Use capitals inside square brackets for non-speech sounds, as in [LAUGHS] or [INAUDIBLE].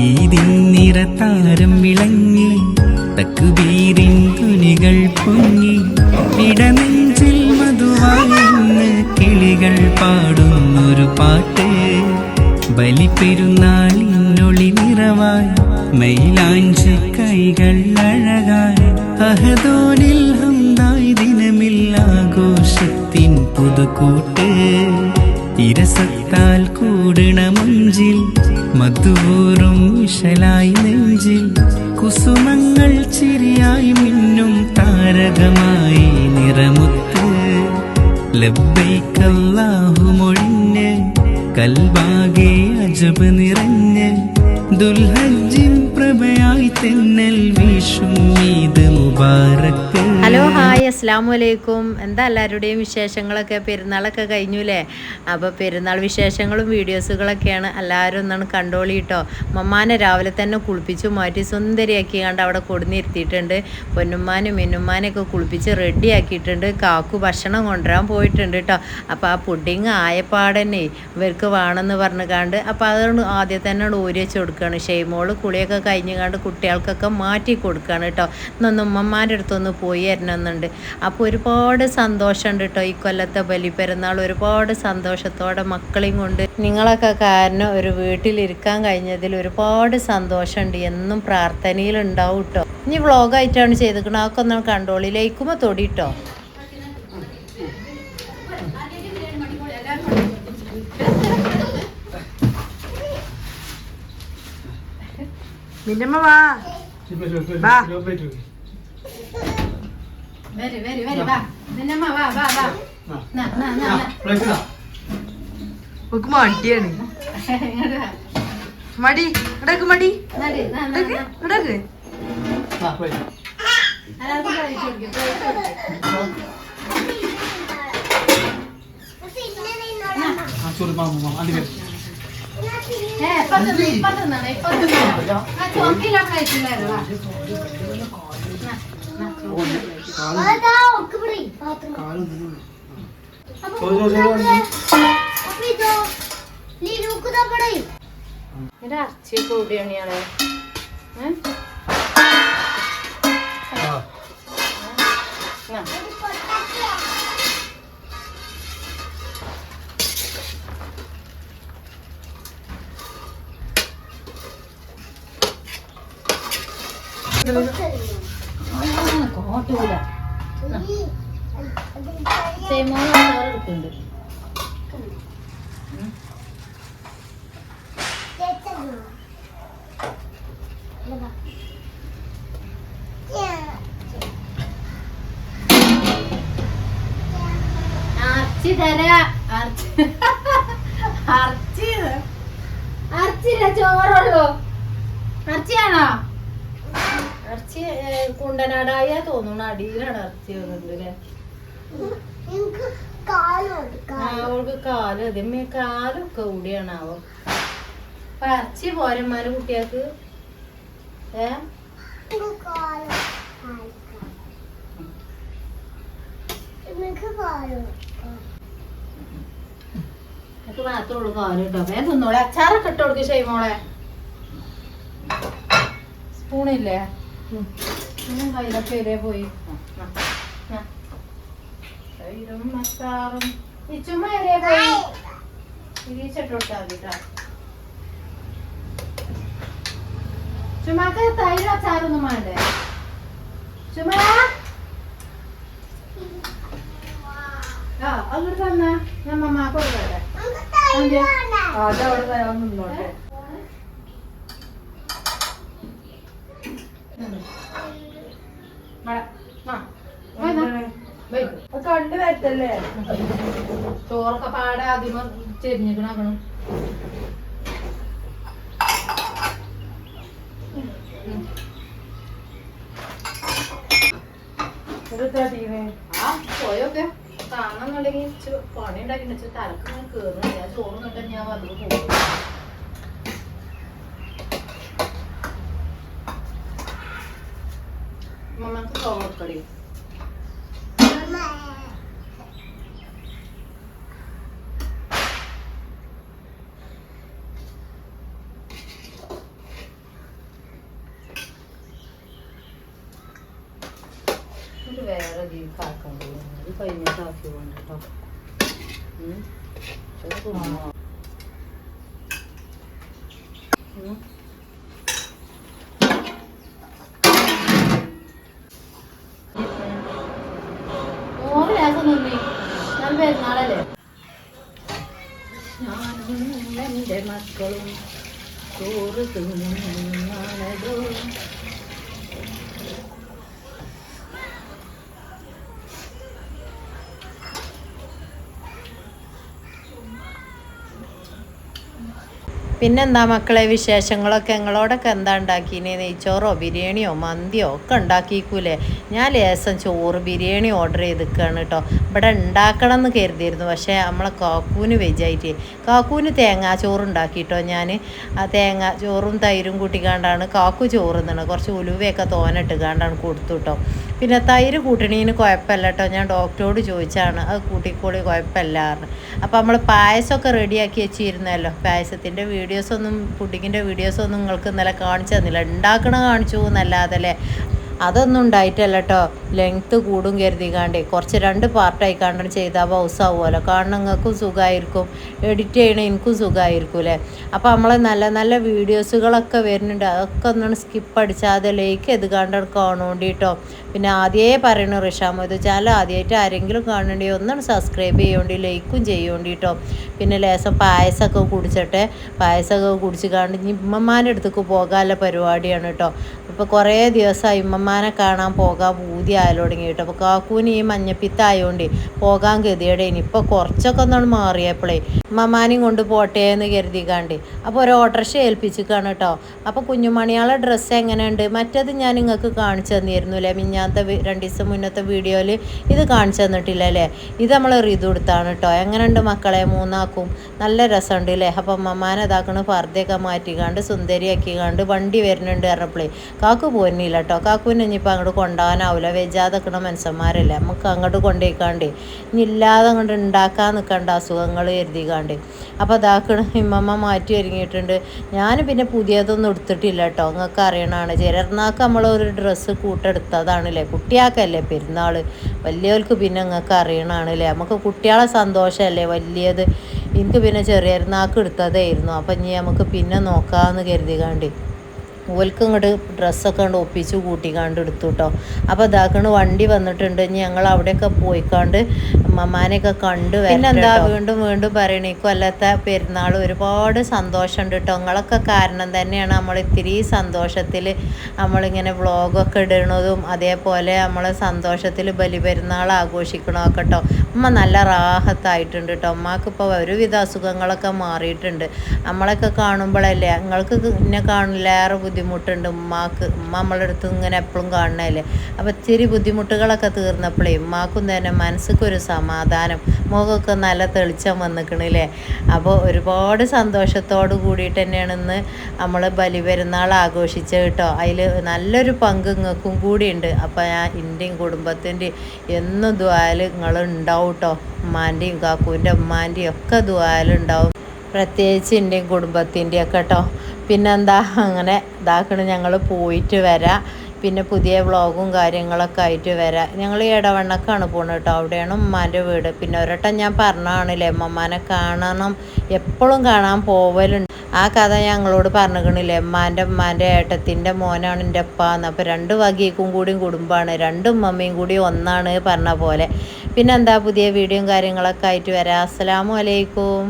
ഈദിൻ നിറത്താരം വിളങ്ങി തക്കുബീരിൻ തുനികൾ പൊങ്ങി ഇടനെഞ്ചിൽ മധുവായിന്ന് കിളികൾ പാടുന്നൊരു പാട്ട്. ബലിപ്പെരുന്നാളിനൊളി നിറവായി മൈലാഞ്ച് കൈകൾ അഴകായി അഹദോനിൽ ഹംദായി ദിനമില്ലാഘോഷത്തിൻ പുതുക്കൂട്ട്. ഇരസത്താൽ കൂടണ മഞ്ചിൽ മധുവൂറും വിഷലായി നെഞ്ചിൽ കുസുമങ്ങൾ ചിരിയായി മിന്നും താരകമായി നിറമുത്ത്. ലബ്ബൈക്കല്ലാഹു മൊഴിഞ്ഞ് കൽബാകെ അജബ് നിറഞ്ഞ് ദുൽഹജ്ജിൻ പ്രഭയായി തെന്നൽ വീശും ഈദ് മുബാറക്ക് അസ്സാം വലൈക്കും എന്താ എല്ലാവരുടെയും വിശേഷങ്ങളൊക്കെ? പെരുന്നാളൊക്കെ കഴിഞ്ഞുല്ലേ അപ്പോൾ പെരുന്നാൾ വിശേഷങ്ങളും വീഡിയോസുകളൊക്കെയാണ് എല്ലാവരും ഒന്നാണ് കണ്ടോളി കേട്ടോ മമ്മാനെ രാവിലെ തന്നെ കുളിപ്പിച്ചു മാറ്റി സുന്ദരിയാക്കി കണ്ട് അവിടെ കൊടുന്നിരുത്തിയിട്ടുണ്ട് പൊന്നുമ്മാനും മിന്നുമ്മാനെയൊക്കെ കുളിപ്പിച്ച് റെഡിയാക്കിയിട്ടുണ്ട്. കാക്കു ഭക്ഷണം കൊണ്ടുവരാൻ പോയിട്ടുണ്ട് കേട്ടോ അപ്പോൾ ആ പുഡിങ് ആയപ്പാടന്നെ ഇവർക്ക് വേണമെന്ന് പറഞ്ഞു കണ്ട് അപ്പോൾ അതുകൊണ്ട് ആദ്യം തന്നെ ഊരി വെച്ച് കൊടുക്കുകയാണ് ഷെയ്മോൾ കുളിയൊക്കെ കഴിഞ്ഞ് കണ്ട് കുട്ടികൾക്കൊക്കെ മാറ്റി കൊടുക്കുകയാണ് കേട്ടോ ഇന്നൊന്ന് ഉമ്മമാരുടെ അടുത്തൊന്ന് പോയി വരണമെന്നുണ്ട് അപ്പോൾ ഒരുപാട് സന്തോഷമുണ്ട് കേട്ടോ ഈ കൊല്ലത്തെ ബലിപ്പെരുന്നാൾ ഒരുപാട് സന്തോഷത്തോടെ മക്കളെയും കൊണ്ട് നിങ്ങളൊക്കെ കാരണം ഒരു വീട്ടിലിരിക്കാൻ കഴിഞ്ഞതിൽ ഒരുപാട് സന്തോഷമുണ്ട്. എന്നും പ്രാർത്ഥനയിലുണ്ടാവും കേട്ടോ ഇനി വ്ളോഗായിട്ടാണ് ചെയ്തിരിക്കണം അതൊക്കെ ഒന്ന് കണ്ടോളി ലയിക്കുമ്പോൾ തൊടിട്ടോ മിന്നമ്മ വാ. വാ. വരി വരി വരി വാ നിന്നമ്മ വാ വാ വാ നാ നാ നാ ഓക്ക് മടിയാണ്. [LAUGHS] മടി. ഇടയ്ക്ക് മടി. ഇടയ്ക്ക് ഇടയ്ക്ക് ഇപ്പത്തുനിന്നാണ് ഇപ്പത്തുനിന്നാണ് ആ. ചോക്കിലൊക്കെ എന്റെ അർച്ചയൊക്കെ കൂടിയാണ് ഇയാളെ ഏ? ആ. കോട്ടൂല സേമോൾ ചോറ് എടുക്കുന്നുണ്ട്. അർച്ചി തരാ അർച്ചി അർച്ചി അർച്ചില്ല ചോറുള്ളൂ. അർച്ചിയാണോ അർച്ചി കുണ്ടനാടായ തോന്നുന്നു. അടിയിലാണ് ഇറച്ചി വന്നിട്ടുണ്ട് അവൾക്ക് കാൽ അതമ്മേ കാലൊക്കെ അവ അപ്പൊ അർച്ചി പോരന്മാര് കുട്ടികൾക്ക്? ഏ? എനിക്ക് കാൽ കേട്ടോ വേഗം തിന്നോളെ. അച്ചാറൊക്കെ ഇട്ട് കൊടുക്ക് ഷെയ്മോളെ. സ്പൂണില്ലേ? കയ്യിലൊക്കെ ഇതേ പോയി ആ, മസ്താറും ഇച്ചുമ്മ ഇതേ പോയി തിരിച്ചിട്ടോട്ടാ കേട്ടോ ചുമ്മാക്ക് തൈരും അച്ചാറൊന്നും വേണ്ടേ ചുമ്മാ ആ അങ്ങോട്ട് തന്നെ ഞാൻ മമ്മാക്ക് കൊടുക്കട്ടെ അതവിടെ തരാൻ നിന്നോട്ടെ ഇവിടെ. ആ. വന്നാ. വരൂ. കണ്ടു വരത്തല്ലേ ചോറൊക്കെ പാടെ ആദ്യം ചെരിഞ്ഞിക്കണാക്കണം. പോയൊക്കെ. കാണാന്നുണ്ടെങ്കിൽ ഇച്ചിരി പണി ഉണ്ടാക്കിണ്ട് ഇച്ചിരി തലക്ക് ഇങ്ങനെ കേറുന്നു ഞാൻ ഞാൻ വന്നു പോകും. മമ്മക്ക് ചോറ് കൊടുക്കടി. വേറെ ആക്കാൻ ഇത് കഴിഞ്ഞിട്ട് ആക്കി കൊണ്ട് കേട്ടോ പെരുന്നാളല്ലേ ഞാനും എന്റെ മക്കളും ചോറ് തിന്നാണതോ പിന്നെന്താ മക്കളെ വിശേഷങ്ങളൊക്കെ ഞങ്ങളോടൊക്കെ എന്താ ഉണ്ടാക്കിന്? നെയ്ച്ചോറോ ബിരിയാണിയോ മന്തിയോ ഒക്കെ ഉണ്ടാക്കിക്കൂലേ? ഞാൻ ലേസം ചോറ് ബിരിയാണി ഓർഡർ ചെയ്തിക്കാണ് കേട്ടോ. ഇവിടെ ഉണ്ടാക്കണം എന്ന് കരുതിയിരുന്നു. പക്ഷേ നമ്മളെ കാക്കൂന് വെജായിട്ട്. കാക്കൂന് തേങ്ങാ ചോറ് ഉണ്ടാക്കിട്ടോ ഞാൻ ആ തേങ്ങ ചോറും തൈരും കൂട്ടിക്കാണ്ടാണ് കാക്കു ചോറ് തിന്നണം കുറച്ച് ഉലുവയൊക്കെ തോനിട്ട് കാണ്ടാണ് കൊടുത്തു കേട്ടോ. പിന്നെ തൈര് കൂട്ടണീന് കുഴപ്പമില്ല കേട്ടോ. ഞാൻ ഡോക്ടറോട് ചോദിച്ചാണ്. അത് കൂട്ടിക്കോളി കുഴപ്പമില്ല അപ്പോൾ നമ്മൾ പായസമൊക്കെ റെഡിയാക്കി വെച്ചിരുന്നല്ലോ. പായസത്തിന്റെ വീഡിയോസൊന്നും പുഡിങ്ങിന്റെ വീഡിയോസൊന്നും നിങ്ങൾക്ക് ഇന്നലെ കാണിച്ചു തന്നില്ല. ഉണ്ടാക്കണ കാണിച്ചു എന്നല്ലാതെ അല്ലേ? അതൊന്നും ഉണ്ടായിട്ടല്ല കേട്ടോ ലെങ്ത്ത് കൂടും കരുതിക്കാണ്ടേ. കുറച്ച് രണ്ട് പാർട്ടായി കാണണം ചെയ്താൽ ബൗസാവുമല്ലോ കാണണം നിങ്ങൾക്കും സുഖമായിരിക്കും എഡിറ്റ് ചെയ്യണേ എനിക്കും സുഖമായിരിക്കും അല്ലേ അപ്പോൾ നമ്മളെ നല്ല നല്ല വീഡിയോസുകളൊക്കെ വരുന്നുണ്ട്. അതൊക്കെ ഒന്നാണ് സ്കിപ്പ് അടിച്ചാതെ ലേക്ക് ഇത് കണ്ടാണ് കാണുകൊണ്ടിട്ടോ പിന്നെ ആദ്യമേ പറയണു റിഷാമത് വെച്ചാൽ ആദ്യമായിട്ട് ആരെങ്കിലും കാണേണ്ടി ഒന്നാണ് സബ്സ്ക്രൈബ് ചെയ്യേണ്ടി ലൈക്കും ചെയ്യേണ്ടിട്ടോ. പിന്നെ ലേശം പായസമൊക്കെ കുടിച്ചിട്ടെ. പായസമൊക്കെ കുടിച്ച് കണ്ട് ഇനി അടുത്തേക്ക് പോകാനുള്ള പരിപാടിയാണ് കേട്ടോ ഇപ്പോൾ കുറേ ദിവസമായി ഉമ്മമാനെ കാണാൻ പോകാൻ പൂതി ആയാലും തുടങ്ങിയിട്ട് അപ്പോൾ കാക്കൂന് ഈ മഞ്ഞപ്പിത്തായതുകൊണ്ട് പോകാൻ ഗതിയുടെ ഇപ്പോൾ കുറച്ചൊക്കെ ഒന്നാണ് മാറിയപ്പോഴേ ഉമ്മമാനെയും കൊണ്ട് പോട്ടെ എന്ന് കരുതിക്കാണ്ട്. അപ്പോൾ ഒരു ഓട്ടർഷ ഏൽപ്പിച്ചിക്കാണ് കേട്ടോ അപ്പോൾ കുഞ്ഞുമണിയാളെ ഡ്രസ്സ് എങ്ങനെയുണ്ട്? മറ്റത് ഞാൻ നിങ്ങൾക്ക് കാണിച്ചു തന്നിരുന്നു അല്ലേ മിഞ്ഞാത്ത രണ്ട് ദിവസം മുന്നത്തെ വീഡിയോയിൽ ഇത് കാണിച്ചു തന്നിട്ടില്ല അല്ലേ ഇത് നമ്മൾ റിതു കൊടുത്താണ് കേട്ടോ എങ്ങനെയുണ്ട് മക്കളെ? മൂന്നാക്കും നല്ല രസമുണ്ട് അല്ലേ അപ്പം അമ്മമാനെ ഇതാക്കണ പർദ്ദയൊക്കെ സുന്ദരിയാക്കി കണ്ട് വണ്ടി വരുന്നുണ്ട് പറഞ്ഞപ്പോഴേ കാക്കു പോരുന്നില്ല കേട്ടോ കാക്കുവിനെ ഇനിയിപ്പോൾ അങ്ങോട്ട് കൊണ്ടുപോകാനാവില്ല വെജാതെക്കണ മനുഷ്യന്മാരല്ലേ. നമുക്ക് അങ്ങോട്ട് കൊണ്ടുപോയിക്കാണ്ട് ഇനി ഇല്ലാതെ അങ്ങോട്ട് ഉണ്ടാക്കാൻ നിൽക്കണ്ട അസുഖങ്ങൾ കരുതിക്കാണ്ട്. അപ്പോൾ അതാക്കണ ഇമ്മമ്മ മാറ്റി ഒരുങ്ങിയിട്ടുണ്ട്. ഞാൻ പിന്നെ പുതിയതൊന്നും എടുത്തിട്ടില്ല കേട്ടോ നിങ്ങൾക്ക് അറിയണതാണ്. നമ്മൾ ഒരു ഡ്രസ്സ് കൂട്ടെടുത്തതാണല്ലേ. കുട്ടിയാക്കല്ലേ പെരുന്നാൾ വലിയവർക്ക് പിന്നെ നിങ്ങൾക്ക് അറിയണതാണല്ലേ നമുക്ക് കുട്ടികളെ സന്തോഷമല്ലേ വലിയത്. എനിക്ക് പിന്നെ ചെറിയ നാക്ക് എടുത്തതായിരുന്നു. അപ്പം ഇനി നമുക്ക് പിന്നെ നോക്കാമെന്ന് കരുതികാണ്ട് ഓൽക്ക് ഇങ്ങോട്ട് ഡ്രസ്സൊക്കെ കണ്ട് ഒപ്പിച്ച് കൂട്ടിക്കാണ്ട് എടുത്തു കേട്ടോ അപ്പോൾ ഇതാക്കണ് വണ്ടി വന്നിട്ടുണ്ട്. ഇനി ഞങ്ങൾ അവിടെയൊക്കെ പോയിക്കാണ്ട് മമ്മാനെയൊക്കെ കണ്ട് പിന്നെ എന്താ വീണ്ടും വീണ്ടും പറയണേക്കും അല്ലാത്ത പെരുന്നാൾ ഒരുപാട് സന്തോഷമുണ്ട് കേട്ടോ നിങ്ങളൊക്കെ കാരണം തന്നെയാണ് നമ്മൾ ഇത്തിരി സന്തോഷത്തിൽ നമ്മളിങ്ങനെ വ്ളോഗൊക്കെ ഇടണതും അതേപോലെ നമ്മൾ സന്തോഷത്തിൽ ബലിപെരുന്നാൾ ആഘോഷിക്കണമൊക്കെ കേട്ടോ ഉമ്മ നല്ല റാഹത്തായിട്ടുണ്ട് കേട്ടോ അമ്മയ്ക്ക് ഇപ്പോൾ ഒരുവിധ അസുഖങ്ങളൊക്കെ മാറിയിട്ടുണ്ട്. നമ്മളൊക്കെ കാണുമ്പോഴല്ലേ നിങ്ങൾക്ക് എന്നെ കാണില്ലേറെ ബുദ്ധിമുട്ടുണ്ട് ഉമ്മാക്ക്. ഉമ്മ നമ്മളെ അടുത്ത് ഇങ്ങനെ എപ്പോഴും കാണണല്ലേ അപ്പോൾ ഇത്തിരി ബുദ്ധിമുട്ടുകളൊക്കെ തീർന്നപ്പോഴേ ഉമ്മാക്കും തന്നെ മനസ്സിക്കൊരു സമാധാനം. മുഖമൊക്കെ നല്ല തെളിച്ചം വന്നിക്കണില്ലേ. അപ്പോൾ ഒരുപാട് സന്തോഷത്തോട് കൂടിയിട്ട് തന്നെയാണ് ഇന്ന് നമ്മൾ ബലിപെരുന്നാൾ ആഘോഷിച്ചത് കേട്ടോ അതിൽ നല്ലൊരു പങ്ക് നിങ്ങൾക്കും കൂടിയുണ്ട്. അപ്പോൾ ഞാൻ എന്റെയും കുടുംബത്തിന്റെയും എന്നും ദ്വാൽ നിങ്ങൾ ഉണ്ടാവും കേട്ടോ ഉമ്മാന്റെയും കാക്കൂന്റെ ഉമ്മാന്റെയും ഒക്കെ ദ്വാലുണ്ടാവും പ്രത്യേകിച്ച് എന്റെയും കുടുംബത്തിന്റെയും ഒക്കെ കേട്ടോ പിന്നെന്താ അങ്ങനെ ഇതാക്കണ ഞങ്ങൾ പോയിട്ട് വരാം. പിന്നെ പുതിയ വ്ളോഗും കാര്യങ്ങളൊക്കെ ആയിട്ട് വരാം. ഞങ്ങൾ ഇടവണ്ണക്കാണ് പോണത് കേട്ടോ അവിടെയാണ് ഉമ്മാന്റെ വീട്. പിന്നെ ഒരട്ടം ഞാൻ പറഞ്ഞതാണല്ലേ ഉമ്മമാനെ കാണണം. എപ്പോഴും കാണാൻ പോവലുണ്ട്. ആ കഥ ഞങ്ങളോട് പറഞ്ഞിക്കണില്ലേ ഉമ്മാന്റെ ഉമ്മാന്റെ ഏട്ടത്തിന്റെ മോനാണ് എന്റെ അപ്പ എന്ന്. അപ്പോൾ രണ്ട് വകയ്ക്കും കൂടിയും കുടുംബമാണ്. രണ്ടും ഉമ്മയും കൂടി ഒന്നാണ് പറഞ്ഞ പോലെ. പിന്നെന്താ പുതിയ വീഡിയോയും കാര്യങ്ങളൊക്കെ ആയിട്ട് വരാം. അലൈക്കും.